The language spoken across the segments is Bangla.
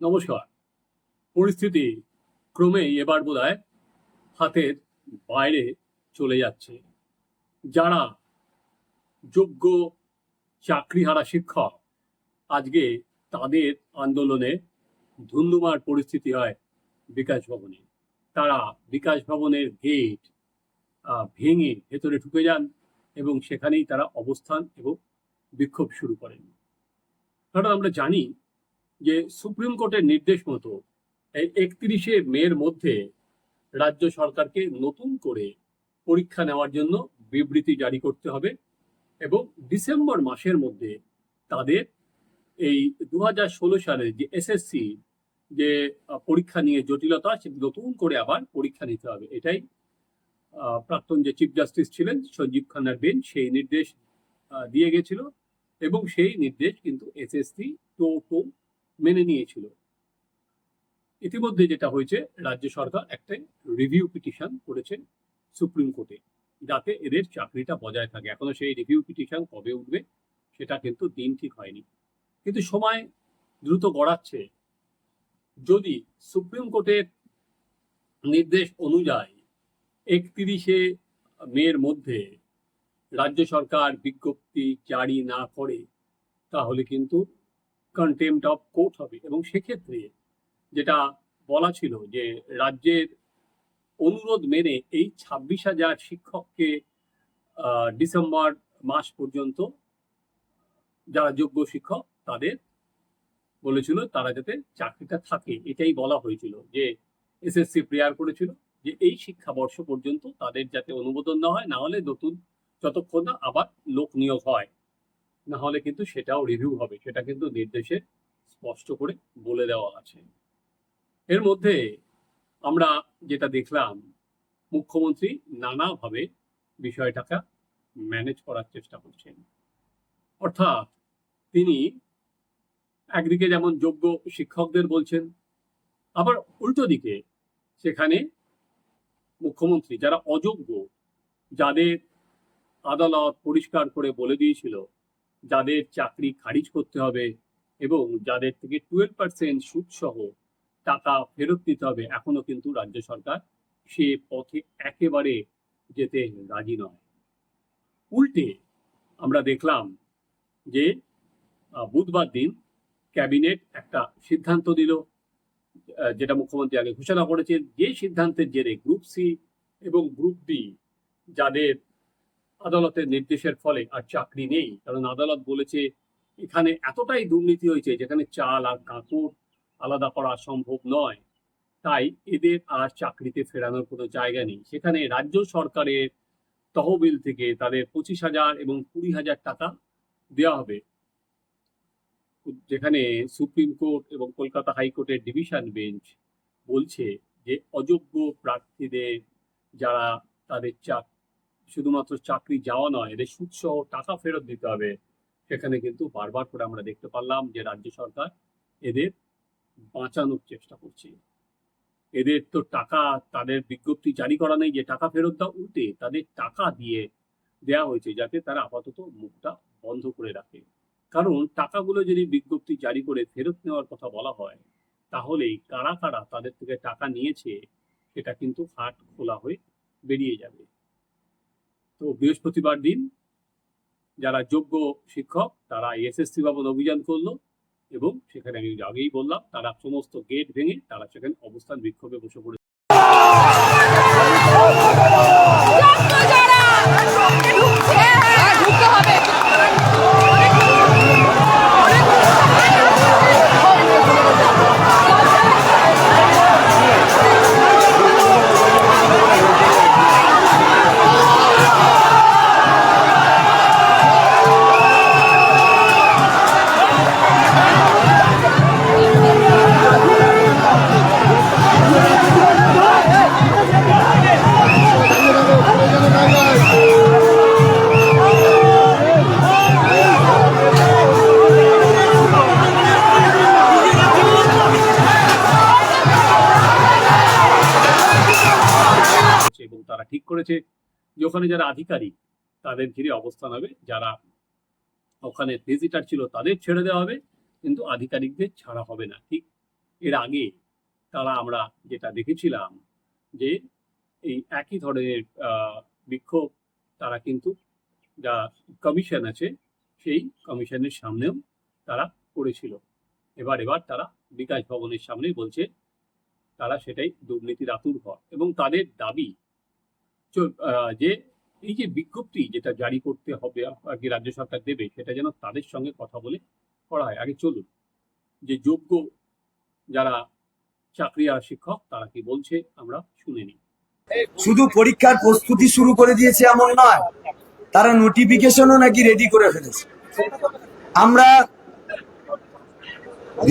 নমস্কার। পরিস্থিতি ক্রমেই এবার বোধ হাতের বাইরে চলে যাচ্ছে। যারা যোগ্য চাকরিহারা শিক্ষক, আজকে তাদের আন্দোলনে ধুন্ধুমার পরিস্থিতি হয় বিকাশ ভবনে। তারা বিকাশ ভবনের গেট ভেঙে ভেতরে ঢুকে যান এবং সেখানেই তারা অবস্থান এবং বিক্ষোভ শুরু করেন। কারণ আমরা জানি যে সুপ্রিম কোর্টের নির্দেশ মতো এই একত্রিশে মের মধ্যে রাজ্য সরকারকে নতুন করে পরীক্ষা নেওয়ার জন্য বিবৃতি জারি করতে হবে এবং ডিসেম্বর মাসের মধ্যে তাদের এই দু হাজার ষোলো সালের যে এসএসসি যে পরীক্ষা নিয়ে জটিলতা সে নতুন করে আবার পরীক্ষা নিতে হবে। এটাই প্রাক্তন যে চিফ জাস্টিস ছিলেন সঞ্জীব খান্নার বেঞ্চ, সেই নির্দেশ দিয়ে গেছিল এবং সেই নির্দেশ কিন্তু এসএসসি টো টো মেনে নিয়েছিল। ইতিমধ্যে যেটা হয়েছে, রাজ্য সরকার একটা রিভিউ পিটিশন করেছে সুপ্রিম কোর্টে। যাতে এদের চাকরিটা বজায় থাকে। এখনও সেই রিভিউ পিটিশন কবে উঠবে, সেটা কিন্তু দিন ঠিক হয়নি। কিন্তু সময় দ্রুত গড়াচ্ছে। যদি সুপ্রিম কোর্টের নির্দেশ অনুযায়ী একত্রিশে মের মধ্যে রাজ্য সরকার বিজ্ঞপ্তি জারি না করে, তাহলে কিন্তু কন্টেম্পট অফ কোর্ট হবে। এবং সেক্ষেত্রে যেটা বলা ছিল যে রাজ্যের অনুরোধ মেনে এই ছাব্বিশ হাজার শিক্ষককে ডিসেম্বর মাস পর্যন্ত যারা যোগ্য শিক্ষক তাদের বলেছিল তারা যাতে চাকরিটা থাকে। এটাই বলা হয়েছিল যে এসএসসি প্রেয়ার করেছিল যে এই শিক্ষাবর্ষ পর্যন্ত তাদের যাতে অনুমোদন না হয়, না হলে নতুন যতক্ষণ না আবার লোক নিয়োগ হয়। না হলে কিন্তু সেটাও রিভিউ হবে। সেটা কিন্তু নির্দেশে স্পষ্ট করে বলে দেওয়া আছে। এর মধ্যে আমরা যেটা দেখলাম, মুখ্যমন্ত্রী নানাভাবে বিষয়টাকে ম্যানেজ করার চেষ্টা করছেন। অর্থাৎ তিনি একদিকে যেমন যোগ্য শিক্ষকদের বলছেন, আবার উল্টো দিকে সেখানে মুখ্যমন্ত্রী যারা অযোগ্য, যাদের আদালত পরিষ্কার করে বলে দিয়েছিল যাদের চাকরি খারিজ করতে হবে এবং যাদের থেকে টুয়েলভ পার্সেন্ট সুদ সহ টাকা ফেরত দিতে হবে, এখনও কিন্তু রাজ্য সরকার সে পথে একেবারে যেতে রাজি নয়। উল্টে আমরা দেখলাম যে বুধবার দিন ক্যাবিনেট একটা সিদ্ধান্ত দিল যেটা মুখ্যমন্ত্রী আগে ঘোষণা করেছেন যে সিদ্ধান্তের জেরে গ্রুপ সি এবং গ্রুপ বি যাদের আদালতের নির্দেশের ফলে আর চাকরি নেই। কারণ আদালত বলেছে, এখানে এতটাই দুর্নীতি হয়েছে যেখানে চাল আর কাঁকড় আলাদা করা সম্ভব নয়। তাই এদের আর চাকরিতে ফেরানোর কোনো জায়গা নেই। সেখানে রাজ্য সরকারের তহবিল থেকে তাদের পঁচিশ হাজার এবং কুড়ি হাজার টাকা দেওয়া হবে। যেখানে সুপ্রিম কোর্ট এবং কলকাতা হাইকোর্টের ডিভিশন বেঞ্চ বলছে যে, অযোগ্য প্রার্থীদের যারা তাদের চাক শুধুমাত্র চাকরি যাওয়া নয় এদের সুদসহ টাকা ফেরত দিতে হবে। সেখানে কিন্তু বারবার করে আমরা দেখতে পারলাম যে রাজ্য সরকার এদের বাঁচানোর চেষ্টা করছে। এদের তো টাকা, তাদের বিজ্ঞপ্তি জারি করা নেই যে টাকা ফেরত দাও, উল্টে তাদের টাকা দিয়ে দেয়া হয়েছে যাতে তারা আপাতত মুখটা বন্ধ করে রাখে। কারণ টাকাগুলো যদি বিজ্ঞপ্তি জারি করে ফেরত নেওয়ার কথা বলা হয়, তাহলেই কারা কারা তাদের থেকে টাকা নিয়েছে, সেটা কিন্তু হাট খোলা হয়ে বেরিয়ে যাবে। তো বৃহস্পতিবার দিন যারা যোগ্য শিক্ষক, তারা এসএসসি বাবদ অভিযান করল এবং সেখানে আমি আগেই বললাম, তারা সমস্ত গেট ভেঙে তারা সেখানে অবস্থান বিক্ষোভে বসে পড়ে করেছে, যে ওখানে যারা আধিকারিক, তাদের ঘিরে অবস্থান হবে। যারা ওখানে ভিজিটার ছিল, তাদের ছেড়ে দেওয়া হবে। কিন্তু আধিকারিকদের ছাড়া হবে না, ঠিক? এর আগে তারা আমরা যেটা দেখেছিলাম, যে এই একই ধরনের বিক্ষোভ তারা কিন্তু যা কমিশন আছে, সেই কমিশনের সামনেও তারা করেছিল। এবার এবার তারা বিকাশ ভবনের সামনে বলছে, তারা সেটাই দুর্নীতির আতুর ঘর। এবং তাদের দাবি যে এই যে বিজ্ঞপ্তি যেটা জারি করতে হবে, আগে রাজ্য সরকার দেবে, সেটা যেন তাদের সঙ্গে কথা বলে করা হয়। আগে চলুন। যে যোগ্য যারা চাকরি আর শিক্ষক, তারা কি বলছে, আমরা শুনে নিই। শুধু পরীক্ষার প্রস্তুতি শুরু করে দিয়েছে এমন নয়, তারা নোটিফিকেশনও নাকি রেডি করে ফেলেছে। আমরা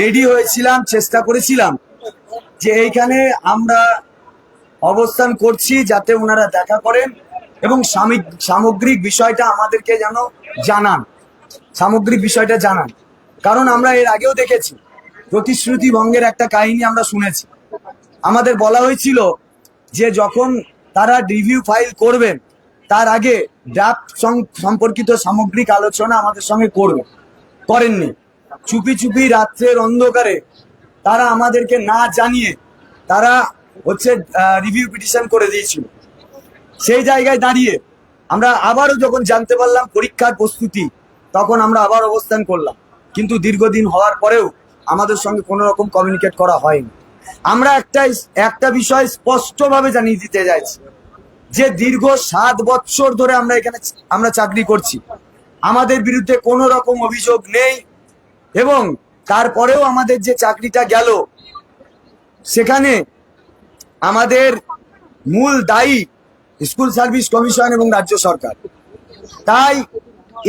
রেডি হয়েছিলাম, চেষ্টা করেছিলাম যে এইখানে আমরা অবস্থান করছি যাতে ওনারা দেখা করেন এবং সামগ্রিক বিষয়টা আমাদেরকে যেন জানান। সামগ্রিক বিষয়টা জানান। কারণ আমরা এর আগেও দেখেছি, প্রতিশ্রুতি ভঙ্গের একটা কাহিনী আমরা শুনেছি। আমাদের বলা হয়েছিল যে যখন তারা রিভিউ ফাইল করবেন, তার আগে ড্রাফট সম্পর্কিত সামগ্রিক আলোচনা আমাদের সঙ্গে করবে করেননি। চুপি চুপি রাত্রের অন্ধকারে তারা আমাদেরকে না জানিয়ে তারা হচ্ছে রিভিউ পিটিশন করে দিয়েছিল। সেই জায়গায় দাঁড়িয়ে আমরা আবারও যখন জানতে পারলাম পরীক্ষার প্রস্তুতি, তখন আমরা আবার অবস্থান করলাম। কিন্তু দীর্ঘদিন হওয়ার পরেও আমাদের সঙ্গে কোনো রকম কমিউনিকেট করা হয়নি। আমরা একটা একটা বিষয় স্পষ্টভাবে জানিয়ে দিতে চাইছি, যে দীর্ঘ সাত বছর ধরে আমরা এখানে আমরা চাকরি করছি। আমাদের বিরুদ্ধে কোনো রকম অভিযোগ নেই এবং তারপরেও আমাদের যে চাকরিটা গেল, সেখানে আমাদের মূল দায়ী স্কুল সার্ভিস কমিশন এবং রাজ্য সরকার। তাই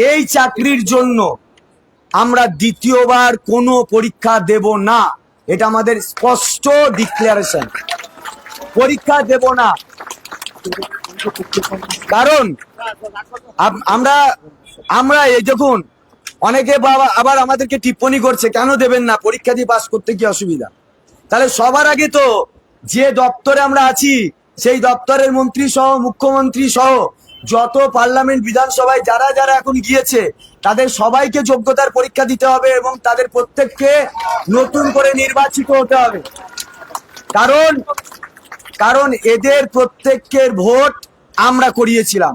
এই চাকরির জন্য আমরা দ্বিতীয়বার কোনো পরীক্ষা দেব না। এটা আমাদের স্পষ্ট ডিক্লারেশন পরীক্ষা দেব না। কারণ আমরা আমরা এই দেখুন, অনেকে বাবা আবার আমাদেরকে টিপ্পনি করছে, কেন দেবেন না? পরীক্ষা দিয়ে পাস করতে কি অসুবিধা? তাহলে সবার আগে তো যে দপ্তরে আমরা আছি সেই দপ্তরের মন্ত্রী সহ মুখ্যমন্ত্রী সহ যত পার্লামেন্ট বিধানসভায় যারা যারা এখন গিয়েছে তাদের সবাইকে যোগ্যতার পরীক্ষা দিতে হবে এবং তাদের প্রত্যেককে নতুন করে নির্বাচিত হতে হবে। কারণ কারণ এদের প্রত্যেকের ভোট আমরা করিয়েছিলাম।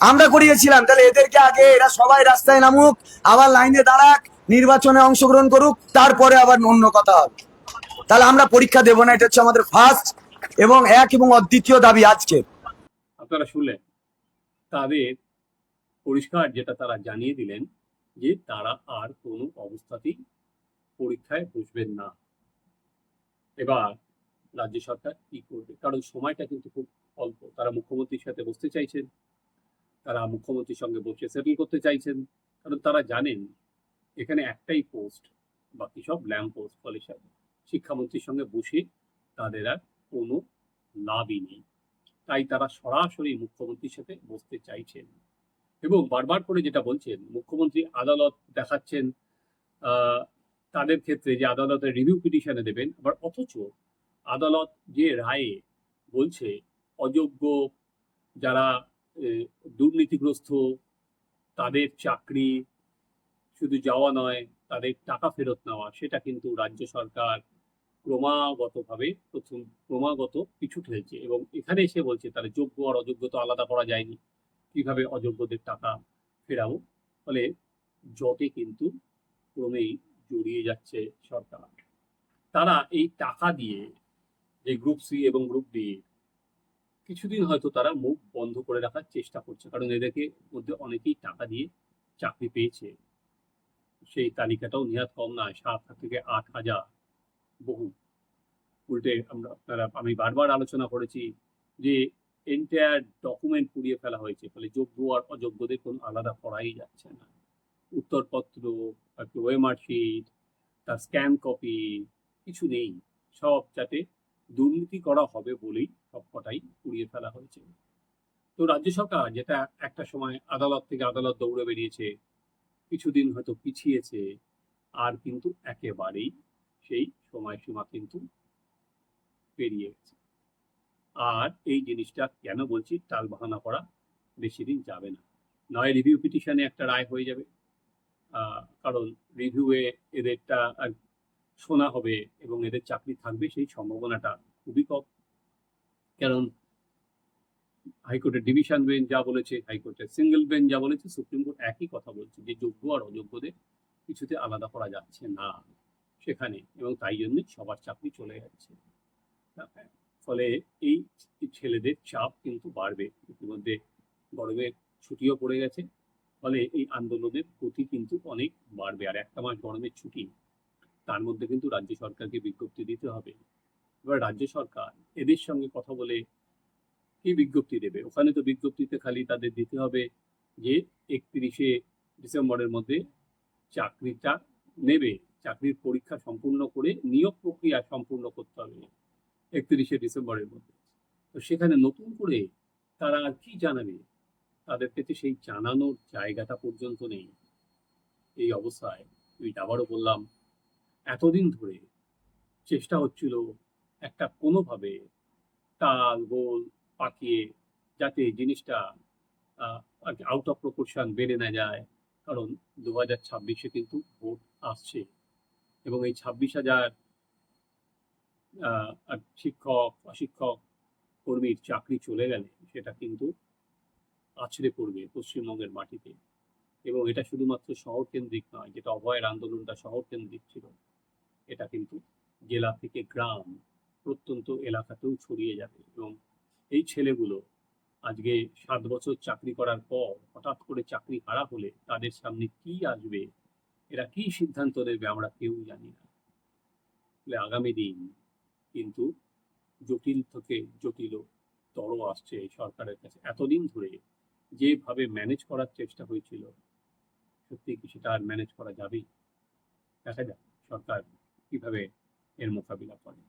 আমরা করিয়েছিলাম তাহলে এদেরকে আগে এরা সবাই রাস্তায় নামুক আবার লাইনে দাঁড়াক নির্বাচনে অংশগ্রহণ করুক তারপরে আবার অন্য কথা হবে। তাহলে আমরা পরীক্ষা দেবো না, এটা হচ্ছে আমাদের ফার্স্ট এবং এক এবং অদ্বিতীয় দাবি আজকে। আপনারা শুনলেন, তাদের পরিষ্কার যেটা তারা জানিয়ে দিলেন যে তারা আর কোনো অবস্থাতেই পরীক্ষায় বসবেন না। এবার রাজ্য সরকার কি করবে? কারণ সময়টা কিন্তু খুব অল্প। তারা মুখ্যমন্ত্রীর সাথে বসতে চাইছেন, তারা মুখ্যমন্ত্রীর সঙ্গে বসে সেটেল করতে চাইছেন, কারণ তারা জানেন এখানে একটাই পোস্ট বাকি সব ল্যাম্প পোস্ট ফলে সব শিক্ষামন্ত্রীর সঙ্গে বসে তাদের আর কোনো লাভই নেই। তাই তারা সরাসরি মুখ্যমন্ত্রীর সাথে বসতে চাইছেন। এবং বারবার করে যেটা বলছেন, মুখ্যমন্ত্রী আদালত দেখাচ্ছেন তাদের ক্ষেত্রে যে আদালতের রিভিউ পিটিশনে দেবেন, আবার অথচ আদালত যে রায়ে বলছে, অযোগ্য যারা দুর্নীতিগ্রস্ত, তাদের চাকরি শুধু যাওয়া নয়, তাদের টাকা ফেরত নেওয়া, সেটা কিন্তু রাজ্য সরকার ক্রমাগতভাবে প্রথম ক্রমাগত পিছু ঠেলছে এবং এখানে এসে বলছে, তাহলে যোগ্য আর অযোগ্য তো আলাদা করা যায়নি। কীভাবে অযোগ্যদের টাকা ফেরাবো? ফলে জটে কিন্তু ক্রমেই জড়িয়ে যাচ্ছে সরকার। তারা এই টাকা দিয়ে, যে গ্রুপ সি এবং গ্রুপ ডি কিছুদিন হয়তো তারা মুখ বন্ধ করে রাখার চেষ্টা করছে, কারণ এদেরকে মধ্যে অনেকেই টাকা দিয়ে চাকরি পেয়েছে। সেই তালিকাটাও নিহাত কম নয়, সাত থেকে আট হাজার বহু উল্টে আমরা আপনারা আমি বারবার আলোচনা করেছি যে এন্টায়ার ডকুমেন্ট পুড়িয়ে ফেলা হয়েছে, ফলে যোগ্য আর অযোগ্যদের কোনো আলাদা করাই যাচ্ছে না। উত্তরপত্র, তারপর ওয়েমার্কশিট তার স্ক্যান কপি কিছু নেই। সব যাতে দুর্নীতি করা হবে বলেই সব কটাই পুড়িয়ে ফেলা হয়েছে। তো রাজ্য সরকার যেটা একটা সময় আদালত থেকে আদালত দৌড়ে বেরিয়েছে, কিছুদিন হয়তো পিছিয়েছে, আর কিন্তু একেবারেই সেই সময়সীমা কিন্তু পেরিয়ে গেছে। আর এই জিনিসটা কেন বলছি? টাল বাহানা করা বেশি দিন যাবে না। নয় রিভিউ পিটিশনে একটা রায় হয়ে যাবে। কারণ রিভিউয়ে এদেরটা শোনা হবে এবং এদের চাকরি থাকবে সেই সম্ভাবনাটা খুবই কম। কারণ হাইকোর্টের ডিভিশন বেঞ্চ যা বলেছে, হাইকোর্টের সিঙ্গেল বেঞ্চ যা বলেছে, সুপ্রিম কোর্ট একই কথা বলছে যে যোগ্য আর অযোগ্যদের কিছুতে আলাদা করা যাচ্ছে না। সেখানে এবং তাই জন্য সবার চাকরি চলে যাচ্ছে। ফলে এই ছেলেদের চাপ কিন্তু বাড়বে। ইতিমধ্যে গরমের ছুটিও পড়ে গেছে, ফলে এই আন্দোলনের গতি কিন্তু অনেক বাড়বে। আর একটা মাস গরমের ছুটি, তার মধ্যে কিন্তু রাজ্য সরকারকে বিজ্ঞপ্তি দিতে হবে। এবার রাজ্য সরকার এদের সঙ্গে কথা বলে কি বিজ্ঞপ্তি দেবে? ওখানে তো বিজ্ঞপ্তিতে খালি তাদের দিতে হবে যে একত্রিশে ডিসেম্বরের মধ্যে চাকরিটা নেবে। চাকরির পরীক্ষা সম্পূর্ণ করে নিয়োগ প্রক্রিয়া সম্পূর্ণ করতে হবে একত্রিশে ডিসেম্বরের মধ্যে। তো সেখানে নতুন করে তারা আর কি জানাবে? তাদের কাছে সেই জানানোর জায়গাটা পর্যন্ত নেই। এই অবস্থায় তুই আবারও বললাম, এতদিন ধরে চেষ্টা হচ্ছিল একটা কোনোভাবে তাল, গোল পাকিয়ে যাতে জিনিসটা আউট অফ প্রপোর্শন বেড়ে না যায়। কারণ দু হাজার ছাব্বিশে কিন্তু ভোট আসছে। এবং এই ছাব্বিশ হাজার শিক্ষক, অশিক্ষক কর্মীর চাকরি চলে গেলে সেটা কিন্তু আছড়ে পড়বে পশ্চিমবঙ্গের মাটিতে। এবং এটা শুধুমাত্র শহর কেন্দ্রিক নয়, যেটা অভয়ের আন্দোলনটা শহর কেন্দ্রিক ছিল, এটা কিন্তু জেলা থেকে গ্রাম প্রত্যন্ত এলাকাতেও ছড়িয়ে যাবে। এবং এই ছেলেগুলো আজকে সাত বছর চাকরি করার পর হঠাৎ করে চাকরি হারা হলে তাদের সামনে কি আসবে এরা কি সিদ্ধান্ত দেবে আমরা কেউ জানি না। আগামী দিন কিন্তু জটিল থেকে জটিল তর আসছে এই সরকারের কাছে। এতদিন ধরে যেভাবে ম্যানেজ করার চেষ্টা হয়েছিল, সত্যি কি সেটা আর ম্যানেজ করা যাবেই? দেখা যাক সরকার কীভাবে এর মোকাবিলা করে।